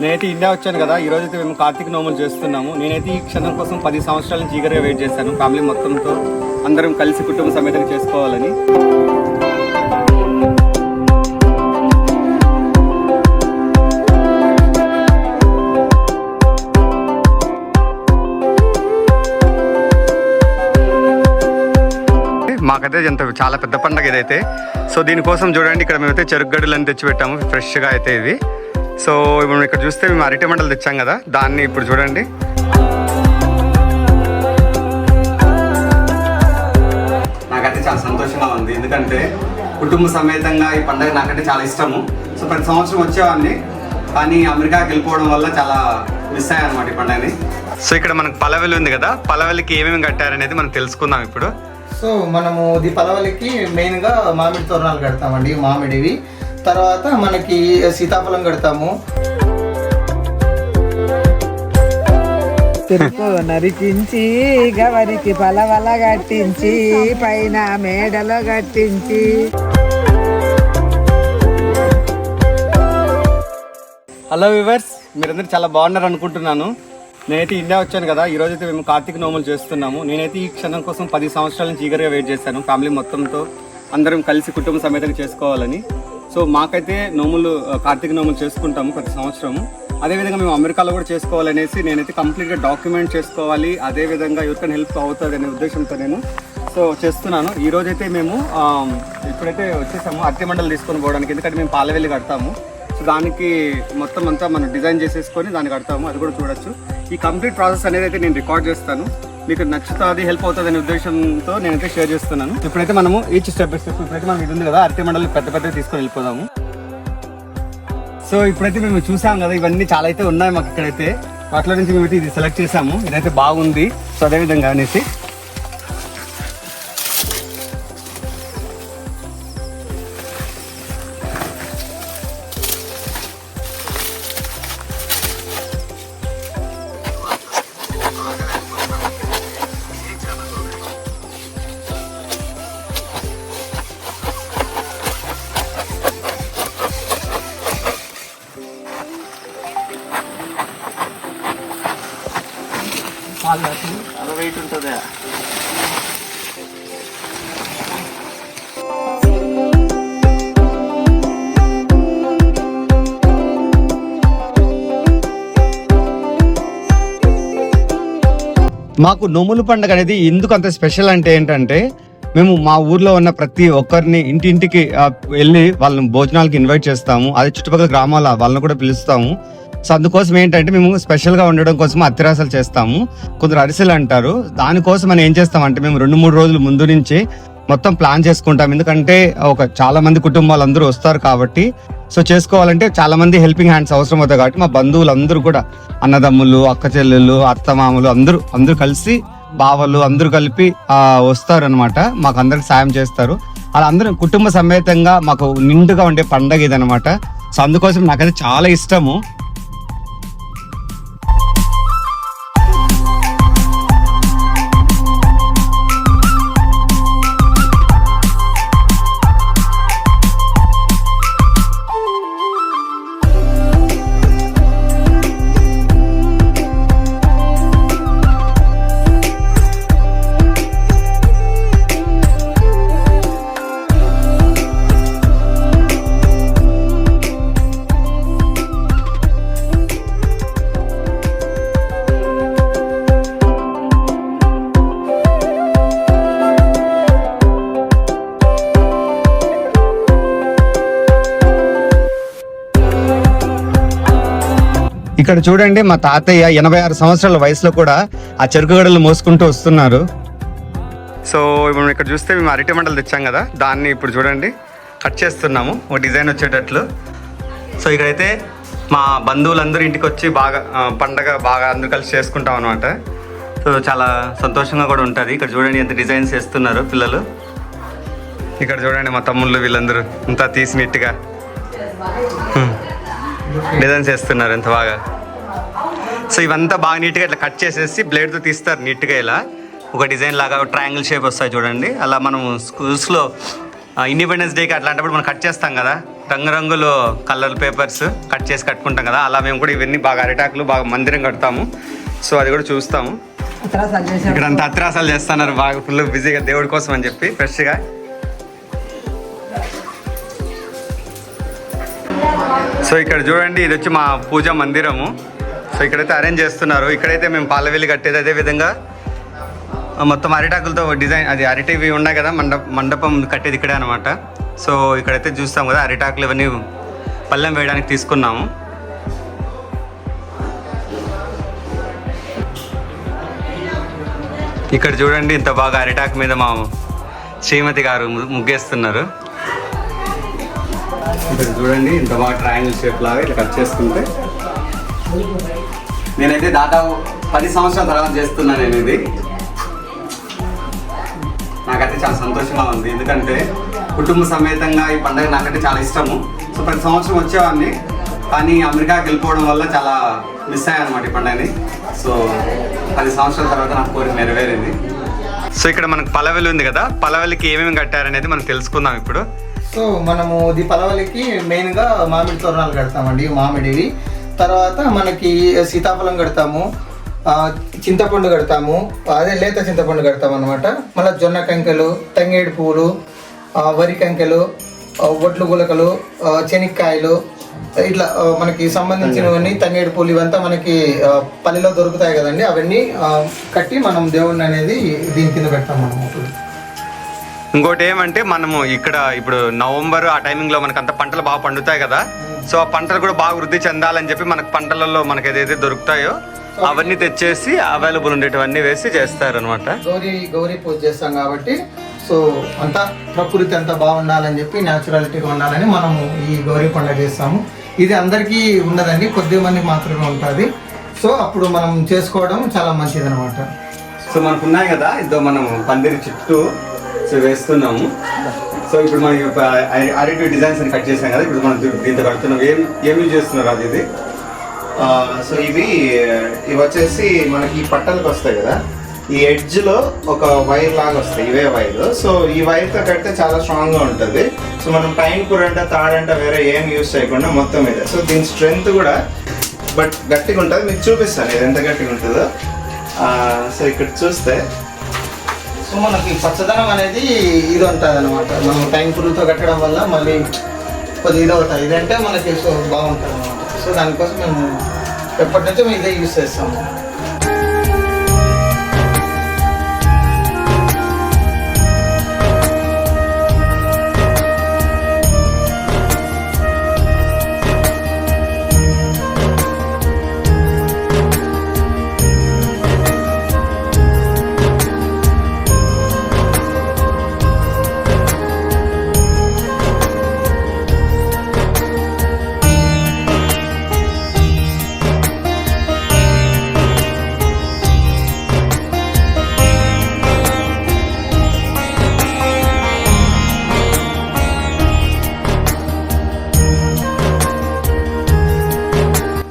నేనైతే ఇండియా వచ్చాను కదా ఈ రోజు అయితే మేము కార్తీక నోములు చేస్తున్నాము. నేనైతే ఈ క్షణం కోసం పది సంవత్సరాల నుంచి ఈగర్గా వెయిట్ చేశాను. ఫ్యామిలీ మొత్తంతో అందరం కలిసి కుటుంబ సమేతంగా చేసుకోవాలని. మాకైతే ఎంత చాలా పెద్ద పండగ ఇదైతే. సో దీనికోసం చూడండి ఇక్కడ మేమైతే చెరుకు గడ్డలు అని తెచ్చిపెట్టాము ఫ్రెష్గా అయితే ఇది సో ఇప్పుడు ఇక్కడ చూస్తే మేము అరటి మండలు తెచ్చాం కదా దాన్ని ఇప్పుడు చూడండి. నాకైతే చాలా సంతోషంగా ఉంది. ఎందుకంటే కుటుంబ సమేతంగా ఈ పండుగ నాకంటే చాలా ఇష్టము. సో ప్రతి సంవత్సరం వచ్చేవాడిని కానీ అమెరికాకి వెళ్ళిపోవడం వల్ల చాలా మిస్ అయ్యాను అనమాట ఈ పండుగని. సో ఇక్కడ మనకు పలవెల్లి ఉంది కదా పలవెల్లికి ఏమేమి కట్టారనేది మనం తెలుసుకుందాం ఇప్పుడు. సో మనము దీపావళికి మెయిన్గా మామిడి తోరణాలు కడతామండి మామిడివి. తర్వాత మనకి సీతాఫలం కడతాము. నరికించి గవరికి పలవల కట్టించి పైన మేడలో కట్టించి. హలో వివర్స్ మీరందరూ చాలా బాగున్నారు అనుకుంటున్నాను. నేనైతే ఇండియా వచ్చాను కదా ఈ రోజు అయితే మేము కార్తీక నోములు చేస్తున్నాము. నేనైతే ఈ క్షణం కోసం పది సంవత్సరాల నుంచి ఈగర్గా వెయిట్ చేశాను. ఫ్యామిలీ మొత్తంతో అందరం కలిసి కుటుంబ సమేతంగా చేసుకోవాలని. సో మాకైతే నోములు కార్తీక నోములు చేసుకుంటాము ప్రతి సంవత్సరం. అదేవిధంగా మేము అమెరికాలో కూడా చేసుకోవాలనేసి నేనైతే కంప్లీట్గా డాక్యుమెంట్ చేసుకోవాలి అదేవిధంగా ఎవరికైనా హెల్ప్ అవుతుంది అనే ఉద్దేశంతో నేను సో చేస్తున్నాను. ఈ రోజైతే మేము ఇప్పుడైతే వచ్చేసాము అద్దె మండలి తీసుకొని పోవడానికి. ఎందుకంటే మేము పాలవెల్లి కడతాము. సో దానికి మొత్తం అంతా మనం డిజైన్ చేసేసుకొని దాన్ని కడతాము. అది కూడా చూడొచ్చు. ఈ కంప్లీట్ ప్రాసెస్ అనేది అయితే నేను రికార్డ్ చేస్తాను. మీకు నచ్చుతుంది హెల్ప్ అవుతుంది అనే ఉద్దేశంతో నేనైతే షేర్ చేస్తున్నాను. ఇప్పుడైతే మనము ఈచ్ స్టెప్ బై స్టెప్ ఇప్పుడైతే మనం ఇది ఉంది కదా అరటి మండలి పెద్ద పెద్ద తీసుకొని వెళ్ళిపోదాము. సో ఇప్పుడైతే మేము చూసాం కదా ఇవన్నీ చాలా అయితే ఉన్నాయి మాకు ఇక్కడైతే. వాటిలో నుంచి మేము ఇది సెలెక్ట్ చేసాము. ఇదైతే బాగుంది. సో అదేవిధంగా అనేసి మాకు నోముల పండుగ అనేది ఎందుకు అంత స్పెషల్ అంటే ఏంటంటే మేము మా ఊర్లో ఉన్న ప్రతి ఒక్కరిని ఇంటింటికి వెళ్ళి వాళ్ళని భోజనాలకి ఇన్వైట్ చేస్తాము. అదే చుట్టుపక్కల గ్రామాల వాళ్ళని కూడా పిలుస్తాము. సో అందుకోసం ఏంటంటే మేము స్పెషల్గా ఉండడం కోసం అత్తిరాసలు చేస్తాము. కొందరు అరిసెలు అంటారు. దానికోసం మనం ఏం చేస్తామంటే మేము రెండు మూడు రోజులు ముందు నుంచి మొత్తం ప్లాన్ చేసుకుంటాం ఎందుకంటే ఒక చాలా మంది కుటుంబాలు అందరూ వస్తారు కాబట్టి. సో చేసుకోవాలంటే చాలా మంది హెల్పింగ్ హ్యాండ్స్ అవసరం అవుతాయి కాబట్టి మా బంధువులు అందరూ కూడా అన్నదమ్ములు అక్క చెల్లెళ్ళు అత్తమామలు అందరూ అందరూ కలిసి బావలు అందరూ కలిపి వస్తారు అనమాట మాకు అందరికి సాయం చేస్తారు. అలా అందరూ కుటుంబ సమేతంగా మాకు నిండుగా ఉండే పండగ ఇదనమాట సో అందుకోసం నాకైతే చాలా ఇష్టము. ఇక్కడ చూడండి మా తాతయ్య ఎనభై ఆరు సంవత్సరాల వయసులో కూడా ఆ చెరుకు గడలు మోసుకుంటూ వస్తున్నారు. సో ఇప్పుడు ఇక్కడ చూస్తే మేము అరటి మండలు తెచ్చాం కదా దాన్ని ఇప్పుడు చూడండి కట్ చేస్తున్నాము ఒక డిజైన్ వచ్చేటట్లు. సో ఇక్కడైతే మా బంధువులందరూ ఇంటికి వచ్చి బాగా పండగ బాగా అందరూ కలిసి చేసుకుంటాం అనమాట సో చాలా సంతోషంగా కూడా ఉంటుంది. ఇక్కడ చూడండి ఎంత డిజైన్స్ చేస్తున్నారు పిల్లలు. ఇక్కడ చూడండి మా తమ్ముళ్ళు వీళ్ళందరూ అంతా తీసి డిజైన్స్ వేస్తున్నారు ఎంత బాగా. సో ఇవంతా బాగా నీట్గా ఇట్లా కట్ చేసేసి బ్లేడ్తో తీస్తారు నీట్గా ఇలా. ఒక డిజైన్ లాగా ట్రయాంగిల్ షేప్ వస్తాయి చూడండి. అలా మనం స్కూల్స్లో ఇండిపెండెన్స్ డేకి అట్లాంటప్పుడు మనం కట్ చేస్తాం కదా. రంగురంగులు కలర్ పేపర్స్ కట్ చేసి కట్టుకుంటాం కదా. అలా మేము కూడా ఇవన్నీ బాగా అరిటాకులు బాగా మందిరం కడతాము. సో అది కూడా చూస్తాము. ఇక్కడ అంతా అత్రాసాలు చేస్తున్నారు. బాగా ఫుల్ బిజీగా దేవుడి కోసం అని చెప్పి ఫ్రెష్గా సో ఇక్కడ చూడండి ఇది వచ్చి మా పూజా మందిరము. సో ఇక్కడైతే అరేంజ్ చేస్తున్నారు. ఇక్కడైతే మేము పాలవెల్లి కట్టేది అదే విధంగా మొత్తం అరిటాకులతో డిజైన్ అది అరిటివి ఉన్నాయి కదా మండప మండపం కట్టేది ఇక్కడే అనమాట సో ఇక్కడైతే చూస్తాం కదా అరిటాకులు ఇవన్నీ పళ్ళెం వేయడానికి తీసుకున్నాము. ఇక్కడ చూడండి ఇంత బాగా అరిటాకు మీద మా శ్రీమతి గారు ముగ్గేస్తున్నారు. ఇక్కడ చూడండి ఇంత బాగా ట్రయాంగిల్ షేప్ లాగా ఇట్లా కట్ చేసుకుంటే. నేనైతే దాదాపు పది సంవత్సరాల తర్వాత చేస్తున్నాను నేను ఇది నాకైతే చాలా సంతోషంగా ఉంది. ఎందుకంటే కుటుంబ సమేతంగా ఈ పండుగ నాకైతే చాలా ఇష్టము. సో ప్రతి సంవత్సరం వచ్చేవాడిని. కానీ అమెరికాకి వెళ్ళిపోవడం వల్ల చాలా మిస్ అయ్యాను అనమాట ఈ పండుగని. సో పది సంవత్సరాల తర్వాత నాకు కోరిక నెరవేరింది. సో ఇక్కడ మనకు పలవెలు ఉంది కదా పలవెలకి ఏమేమి కట్టారనేది మనం తెలుసుకుందాం ఇప్పుడు. సో మనము దీపావళికి మెయిన్గా మామిడి తోరణాలు కడతామండి మామిడివి. తర్వాత మనకి సీతాఫలం కడతాము చింతపండు కడతాము అదే లేత చింతపండు కడతాం అనమాట మళ్ళీ జొన్న కంకెలు తంగేడు పువ్వులు వరి కంకెలు ఆ, ఒడ్లు గులకలు చెనిక్కాయలు ఇట్లా మనకి సంబంధించినవన్నీ తంగేడు పూలు ఇవంతా మనకి పల్లెలో దొరుకుతాయి కదండి. అవన్నీ కట్టి మనం దేవుణ్ణి అనేది దీని కింద పెడతాం మనం ఇంకోటి ఏమంటే మనము ఇక్కడ ఇప్పుడు నవంబర్ ఆ టైమింగ్లో మనకు అంత పంటలు బాగా పండుతాయి కదా. సో ఆ పంటలు కూడా బాగా వృద్ధి చెందాలని చెప్పి మనకు పంటలలో మనకి ఏదైతే దొరుకుతాయో అవన్నీ తెచ్చేసి అవైలబుల్ ఉండేటివన్నీ వేసి చేస్తారు అనమాట గౌరీ గౌరీ పూజ చేస్తాం కాబట్టి సో అంతా ప్రకృతి అంతా బాగుండాలని చెప్పి న్యాచురాలిటీగా ఉండాలని మనము ఈ గౌరీ పండుగ చేస్తాము. ఇది అందరికీ ఉండదండి కొద్ది మందికి మాత్రమే ఉంటుంది. సో అప్పుడు మనం చేసుకోవడం చాలా మంచిది అనమాట సో మనకు ఉన్నాయి కదా ఇదో మనం పందిరి చుట్టూ సో వేస్తున్నాము సో ఇప్పుడు మనం అరటి డిజైన్స్ అని కట్ చేసాం కదా ఇప్పుడు మనం దీంతో కడుతున్నాం ఏం ఏం యూజ్ చేస్తున్నారు అది ఇది? సో ఇవి ఇవి వచ్చేసి మనకి ఈ పట్టలకు వస్తాయి కదా. ఈ ఎడ్జ్లో ఒక వైర్ లాగా వస్తాయి ఇవే వైర్ సో ఈ వైర్తో కడితే చాలా స్ట్రాంగ్గా ఉంటుంది. సో మనం పైన కూరంట తాడంట వేరే ఏం యూస్ చేయకుండా మొత్తం మీద. సో దీని స్ట్రెంగ్త్ కూడా బట్ గట్టిగా ఉంటుంది మీకు చూపిస్తాను ఇది ఎంత గట్టిగా ఉంటుందో సో ఇక్కడ చూస్తే సో మనకి పచ్చదనం అనేది ఇది ఉంటుంది అనమాట మనం టైం పురుగుతో కట్టడం వల్ల మళ్ళీ కొద్ది ఇది అవుతుంది ఇదంటే మనకి సో బాగుంటుంది అనమాట సో దానికోసం మేము ఎప్పటి నుంచో మేము ఇదే యూస్ చేస్తాము.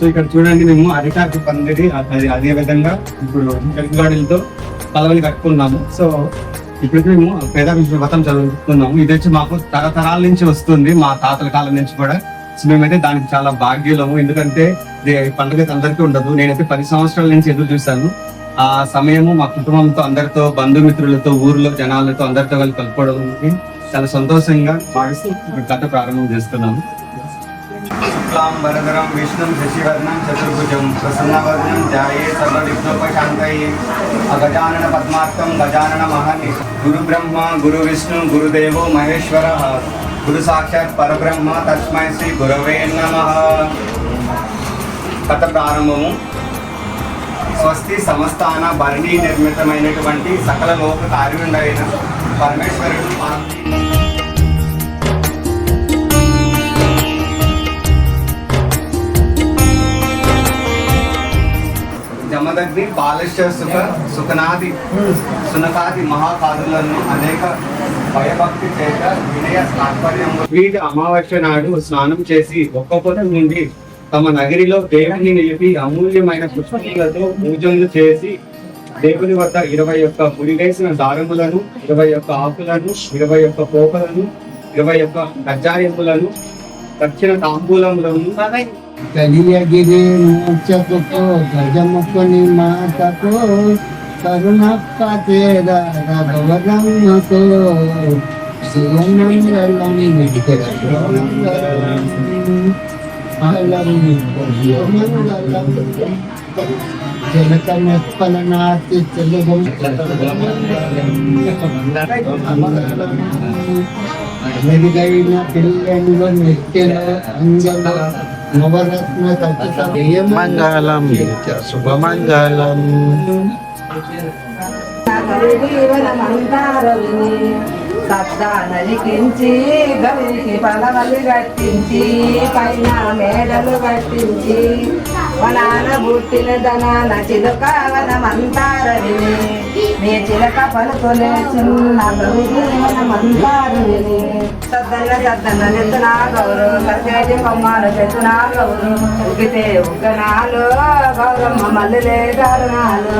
సో ఇక్కడ చూడండి మేము అరిటాకు పందిరి అది అదే విధంగా ఇప్పుడు గడితో పదవులు కట్టుకున్నాము. సో ఇప్పుడు మేము పేద వ్రతం చదువుతున్నాము. ఇది వచ్చి మాకు తరతరాల నుంచి వస్తుంది మా తాతల కాలం నుంచి కూడా. సో మేమైతే దానికి చాలా భాగ్యులము. ఎందుకంటే ఇది పండుగ అందరికీ ఉండదు. నేనైతే పది సంవత్సరాల నుంచి ఎదురు చూశాను. ఆ సమయము మా కుటుంబంతో అందరితో బంధుమిత్రులతో ఊర్లో జనాలతో అందరితో కలిసి కలుపుకోవడానికి చాలా సంతోషంగా భావిస్తూ ఇప్పుడు కథ ప్రారంభం చేస్తున్నాము. శుక్లాం వరదరం విష్ణుం శశివర్ణం చతుర్భుజం ప్రసన్నవర్ణం ధ్యాయే సర్వవిఘ్నోపశాంతయే అగజానన పద్మార్థం గజానన మహని. గురు బ్రహ్మ గురు విష్ణు గురుదేవో మహేశ్వర. గురు సాక్షాత్ పరబ్రహ్మ తస్మై శ్రీ గురవే నమ. కథ ప్రారంభము. స్వస్తి సమస్తాన భరణీ నిర్మితమైనటువంటి సకల లోక కార్యుండైన పరమేశ్వరుడు పార్వతీ జమదగ్ని బాలిష్ట సుఖ సుఖనాది సునకాది మహాకాదులను అనేక భయభక్తి చేత వినయ తాత్పర్యం వీటి అమావాస్య నాడు స్నానం చేసి ఒక్కొక్క నుండి తమ నగరిలో దేవుని నిలిపి అమూల్యమైన పుష్పములతో పూజలు చేసి దేవుని వద్ద ఇరవై ఒక్క పులివేసిన దారములను ఇరవై ఒక్క ఆకులను ఇరవై ఒక్క పోకలను ఇరవై ఒక్క గజ్జారింపులను దక్షిణ తాంబూలంలో కలియగిరి మూర్చకుతో గజముఖుని మాతకు కరుణప్ప తేరా భవరమ్మతో శివమంగళం జనక మెప్పల నాటి తెలుగు మెరుగైన పిల్లలు నిత్యలో అంజల Mangalam, Mangalam. మంగళం నలికించి సత్తా నరికించి పలవలు కట్టించి పైన మేడలు కట్టించి వనాన బుట్టిన దనాన చిలుక వనమంతారని నీ చిలక పలుకునే చిన్న గవిరి వనమంతారని సద్దన్న సద్దన్న నెత్తున గౌరవం సరిచేటి కొమ్మలు చెట్టున గౌరవం. ఉగితే ఉగ్గనాలు గౌరమ్మ మల్లులే గౌరణాలు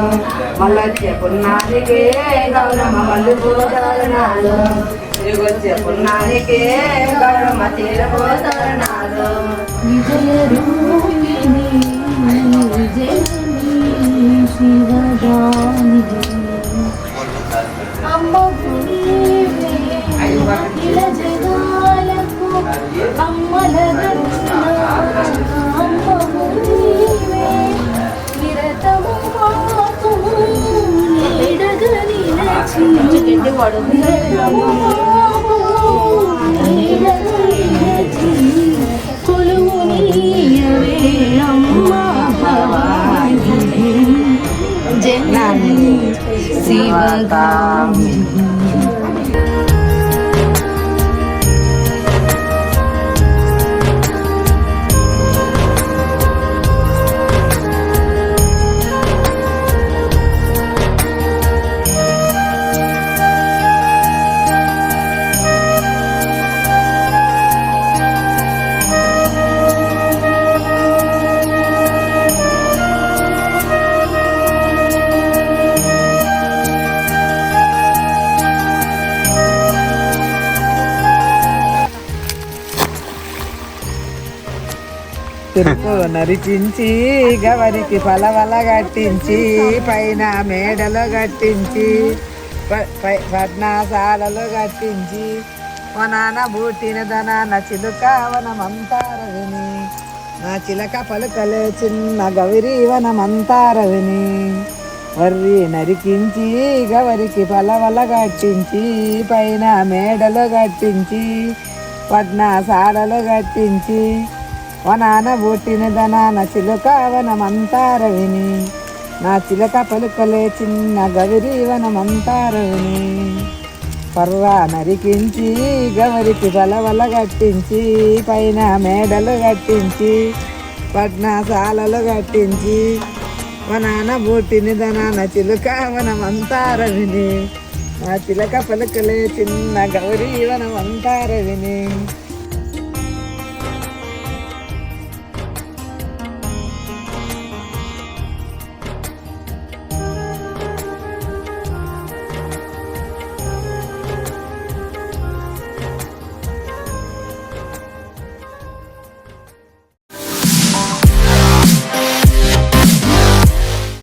మళ్ళొచ్చే పున్నాదికే గౌరమ్మ మల్లు పూజారణాలు తిరిగొచ్చే పున్నాదికే గౌరమ్మ నిరతము మాకు నరిచించి గవరికి పలవల కట్టించి పైన మేడలో కట్టించి ప- కట్టించి వనాన బూటిన దనాన చిలుక వనమంతార విని నా చిలక పలుకలే చిన్న గవిరి వనమంతార విని వర్రి నరికించి గవరికి పలవల కట్టించి పైన మేడలో కట్టించి పట్నాశాలలో కట్టించి వనాన బుట్టిన దనాన చిలుక వనమంతార విని నా చిలక పలుకలే చిన్న గవిరి వనమంతార విని పర్వా నరికించి గవరికి బలవల కట్టించి పైన మేడలు కట్టించి పట్నాశాలలు కట్టించి వనాన బూటిని దనాన చిలుక వనమంతార విని నా చిలక పలుకలే చిన్న గౌరీ వనమంతార విని